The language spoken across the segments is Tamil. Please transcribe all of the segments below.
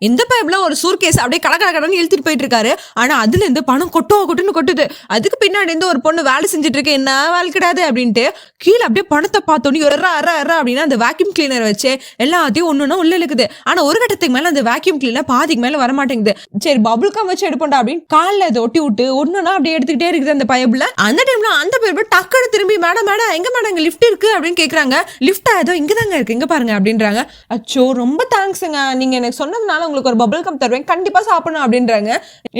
இந்த பைப்ல ஒரு சூர்கேஸ் அப்படியே கட கட கடன்னு இழுத்துட்டு போயிட்டு இருக்காரு ஆனா அதுல இருந்து பணம் கொட்டும் கொட்டுன்னு கொட்டுது. அதுக்கு பின்னாடி இருந்து ஒரு பொண்ணு வேலை செஞ்சுட்டு இருக்கு என்ன வேலை கிடையாது அப்படின்ட்டு கீழே அப்படியே பணத்தை பார்த்தோன்னே எறா அற அற அப்படின்னா அந்த வேக்யூம் கிளீனர் வச்சு எல்லாத்தையும் ஒண்ணுன்னா உள்ள இழுக்குது. ஆனா ஒரு கட்டத்துக்கு மேல அந்த வேக்யூம் கிளீனர் பாதிக்கு மேல வர மாட்டேங்குது சரி பபுள் கம் வச்சு எடுப்போம்டா அப்படின்னு காலில் அதை ஒட்டி விட்டு ஒண்ணுன்னா அப்படியே எடுத்துக்கிட்டே இருக்குது அந்த பைப்ல அந்த டைம்ல அந்த பைப் டக்குனு திரும்பி மேடம் மேடம் எங்க மேடம் இங்க லிஃப்ட் இருக்கு? அப்படின்னு கேக்குறாங்க. லிஃப்ட் ஏதோ இங்க தாங்க இருக்கு. இங்க பாருங்க அப்படின்றாங்க. அச்சோ ரொம்ப தேங்க்ஸுங்க நீங்க எனக்கு சொன்னதுனால உங்களுக்கு ஒரு பபுள் கம் தருவேன். கண்டிப்பாக சாப்பிடணும் அப்படின்றாங்க.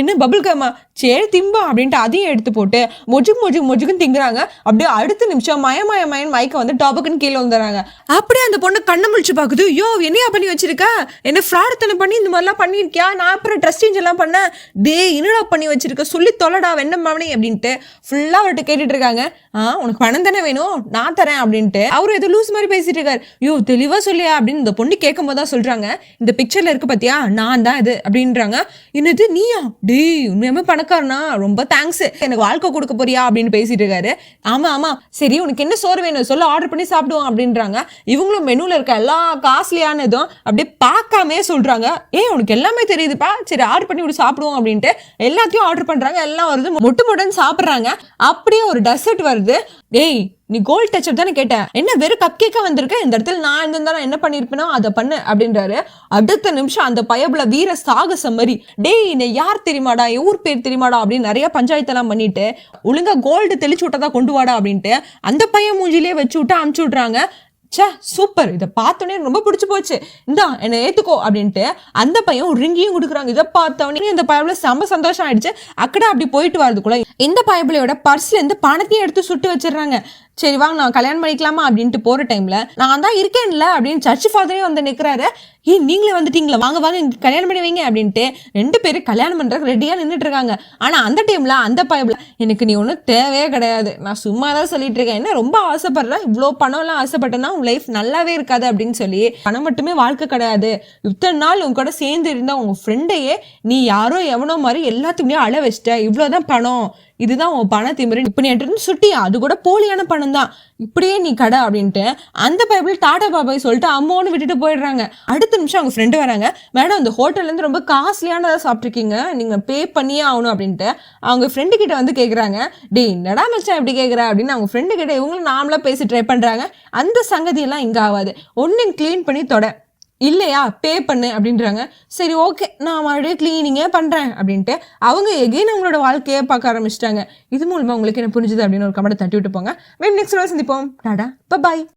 என்ன பபுள் கம்மா சரி திம்பா அப்படின்ட்டு அதையும் எடுத்து போட்டு மொஜுக்கு மொஜுக்கு மொஜுக்குன்னு திங்குறாங்க. அப்படியே அடுத்த நிமிஷம் மய மய மயன் மயக்க வந்து டாப்புக்குன்னு கீழே வந்துடுறாங்க. அப்படியே அந்த பொண்ணு கண்ணை முழிச்சு பார்க்குது. யோ என்னையா பண்ணி வச்சிருக்க? என்ன ஃப்ராடத்தனை பண்ணி இந்த மாதிரிலாம் பண்ணியிருக்கியா? நான் அப்புறம் ட்ரெஸ் சேஞ்ச் எல்லாம் பண்ணேன் டே என்னடா பண்ணி வச்சிருக்க? சொல்லி தொலைடா வெண்ண மாவனே அப்படின்ட்டு ஃபுல்லாக அவர்கிட்ட கேட்டுட்டு இருக்காங்க. ஆ உனக்கு பணம் தானே வேணும்? நான் தரேன் அப்படின்ட்டு. அவரு ஏதோ லூஸ் மாதிரி பேசிட்டு இருக்காரு. யோ தெளிவாக சொல்லியா அப்படின்னு இந்த பொண்ணு கேட்கும் போது தான் சொல்கிறாங்க இந்த பிக்சர்ல இருக்கு இல்லையா நான் தான் இது அப்படின்றாங்க. என்னது நீயா? டே உண்மையாமே பணக்காரனா? ரொம்ப தேங்க்ஸ் எனக்கு வாழ்க்கை கொடுக்க போறியா? அப்படின்னு பேசிட்டு இருக்காரு. ஆமா ஆமா. சரி உனக்கு என்ன சோறு வேணும்? சொல்ல ஆர்டர் பண்ணி சாப்பிடுவோம் அப்படின்றாங்க. இவங்களும் மெனுல இருக்க எல்லா காஸ்ட்லியானதும் அப்படியே பார்க்காமே சொல்றாங்க. ஏ உனக்கு எல்லாமே தெரியுதுப்பா. சரி ஆர்டர் பண்ணி விட்டு சாப்பிடுவோம் அப்படின்ட்டு எல்லாத்தையும் ஆர்டர் பண்றாங்க. எல்லாம் வருது. மொட்டு மொட்டுன்னு சாப்பிட்றாங்க. அப்படியே ஒரு டெசர்ட் வருது. டேய் நீ கோல்ட் டச்சப் தானே கேட்டேன் என்ன வெறும் கப் கேக்கா வந்திருக்க? இந்த இடத்துல நான் இருந்திருந்தாலும் என்ன பண்ணிருப்பேனோ அதை பண்ணு அப்படின்றாரு. அடுத்த நிமிஷம் அந்த பயபுல வீர சாகசம் மாதிரி டேய் என்ன யார் தெரியுமாடா? ஊர் பேர் தெரியுமாடா? அப்படின்னு நிறைய பஞ்சாயத்தெல்லாம் பண்ணிட்டு ஒழுங்கா கோல்டு தெளிச்சு விட்டதா கொண்டு வாடா அப்படின்ட்டு அந்த பையன் மூஞ்சிலே வச்சு விட்டு அமுச்சு விட்றாங்க ச்சே சூப்பர். இதை பார்த்தோன்னே ரொம்ப பிடிச்சி போச்சு. இந்தா என்னை ஏத்துக்கோ அப்படின்ட்டு அந்த பையன் ஒரு ரிங்கியும் கொடுக்குறாங்க. இதை பார்த்தோன்னே இந்த பயபுல செம்ம சந்தோஷம் ஆயிடுச்சு. அக்கடா அப்படி போயிட்டு வரதுக்குள்ள இந்த பயபிளையோட பர்ஸ்ல இருந்து பணத்தையும் எடுத்து சுட்டு வச்சிடுறாங்க. சரி வாங்க நான் கல்யாணம் பண்ணிக்கலாமா அப்படின்ட்டு போகிற டைமில் நான் தான் இருக்கேன்ல அப்படின்னு சர்ச் ஃபாதரே வந்து நிற்கிறாரு ஏ நீங்களே வந்துட்டீங்களா வாங்க வாங்க கல்யாணம் பண்ணி வைங்க அப்படின்ட்டு ரெண்டு பேரும் கல்யாணம் பண்ணுறதுக்கு ரெடியாக நின்றுட்டு இருக்காங்க ஆனால் அந்த டைமில் அந்த பயபில் எனக்கு நீ ஒன்றும் தேவையே கிடையாது. நான் சும்மா தான் சொல்லிட்டு இருக்கேன். என்ன ரொம்ப ஆசைப்படுறேன்? இவ்வளோ பணம்லாம் ஆசைப்பட்டேன்னா உன் லைஃப் நல்லாவே இருக்காது அப்படின்னு சொல்லி பணம் மட்டுமே வாழ்க்கை கிடையாது. இத்தனை நாள் உன் கூட சேர்ந்து இருந்த உங்கள் ஃப்ரெண்டையே நீ யாரோ எவனோ மாதிரி எல்லாத்துக்குமே அழ வச்சிட்ட. இவ்வளோதான் பணம். இதுதான் உன் பண திமிரு. இப்போ நீ என்கிட்ட சுட்டியா? அது கூட போலியான பணம் தான் இப்படியே நீ கடை அப்படின்ட்டு அந்த பைபிள் டாடா பாபாய் சொல்லிட்டு அம்மோன்னு விட்டுட்டு போயிடுறாங்க. அடுத்த நிமிஷம் அவங்க ஃப்ரெண்டு வராங்க. மேடம் அந்த ஹோட்டல்லேருந்து ரொம்ப காஸ்ட்லியானதாக சாப்பிட்ருக்கீங்க நீங்கள் பே பண்ணியே ஆகணும் அப்படின்ட்டு அவங்க ஃப்ரெண்டு கிட்ட வந்து கேட்குறாங்க டேய் என்னடா மச்சான் இப்படி கேட்குற அப்படின்னு அவங்க ஃப்ரெண்டு கிட்ட இவங்களும் நாமளாக பேசி ட்ரை பண்ணுறாங்க அந்த சங்கதியெல்லாம் இங்கே ஆகாது. ஒன்னு க்ளீன் பண்ணி தொட இல்லையா? பே பண்ணு அப்படின்றாங்க. சரி ஓகே நான் மறுபடியும் க்ளீனிங்கே பண்ணுறேன் அப்படின்ட்டு அவங்க எகெயின் அவங்களோட வாழ்க்கையை பார்க்க ஆரம்பிச்சிட்டாங்க. இது மூலமாக உங்களுக்கு என்ன புரிஞ்சுது அப்படின்னு ஒரு கமெண்ட் தட்டி விட்டு போங்க. மேம் நெக்ஸ்ட் சந்திப்போம். டாடா. பாய்